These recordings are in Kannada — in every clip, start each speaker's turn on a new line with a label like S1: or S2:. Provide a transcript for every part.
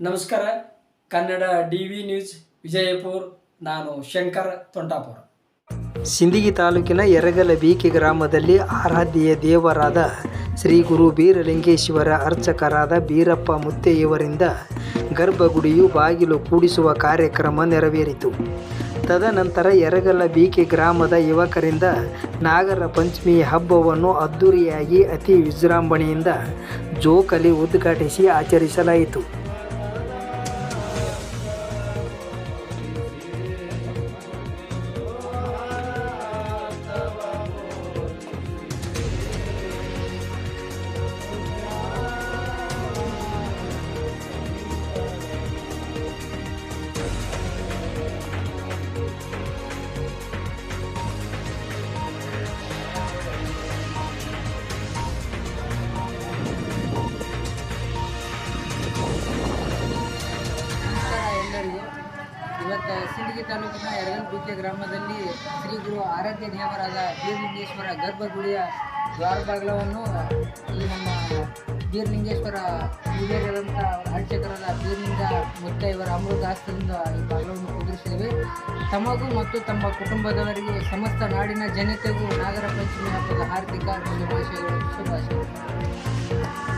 S1: ನಮಸ್ಕಾರ. Kannada D V news, Vijayapura. ನಾನು ಶಂಕರ್ ತೊಂಟಾಪುರ ಸಿಂದಗಿ ತಾಲೂಕಿನ ಎರಗಲ ಬೀಕೆ ಗ್ರಾಮದಲ್ಲಿ ಆರಾಧ್ಯ ದೇವರಾದ ಶ್ರೀ ಗುರು ಬೀರಲಿಂಗೇಶ್ವರ ಅರ್ಚಕರಾದ ಬೀರಪ್ಪ ಮುತ್ತೆಯವರಿಂದ ಗರ್ಭಗುಡಿಯು ಬಾಗಿಲು ಕೂಡಿಸುವ ಕಾರ್ಯಕ್ರಮ ನೆರವೇರಿತು. ತದನಂತರ ಎರಗಲ ಬೀಕೆ ಗ್ರಾಮದ ಯುವಕರಿಂದ ನಾಗರ ಪಂಚಮಿ ಹಬ್ಬವನ್ನು ಅದ್ದೂರಿಯಾಗಿ ಅತಿ ವಿಜೃಂಭಣೆಯಿಂದ ಜೋಕಲಿ ಉದ್ಘಾಟಿಸಿ ಆಚರಿಸಲಾಯಿತು.
S2: ಇವತ್ತು ಸಿಂದಗಿ ತಾಲೂಕಿನ ಎರಗಲ್ ಗ್ರಾಮದಲ್ಲಿ ಶ್ರೀ ಗುರು ಆರಾಧ್ಯ ದೇವರಾದ ಬೀರಲಿಂಗೇಶ್ವರ ಗರ್ಭಗುಡಿಯ ದ್ವಾರಬಾಗಲವನ್ನು ಈ ನಮ್ಮ ಬೀರಲಿಂಗೇಶ್ವರ ಹಿರಿಯರಾದಂಥ ಅರ್ಚಕರಾದ ಬೀರಲಿಂಗ ಮುತ್ತ ಇವರ ಅಮೃತ ಈ ಬಾಗಲವನ್ನು ಕುದುರಿಸಿದ್ದೇವೆ ತಮಗೂ ಮತ್ತು ತಮ್ಮ ಕುಟುಂಬದವರಿಗೆ ಸಮಸ್ತ ನಾಡಿನ ಜನತೆಗೂ ನಾಗರ ಪಂಚಮಿ ಹಬ್ಬದ ಹಾರ್ದಿಕ ಶುಭಾಶಯಗಳು ಶುಭಾಶಯಗಳು.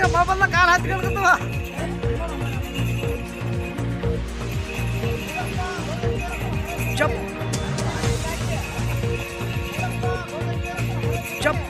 S3: ಈಗ ಮೊಬೈಲ್ನ ಕಾಲು ಹಚ್ಕೊಳ್ಕತ್ತವ ಚಪ್ ಚಪ್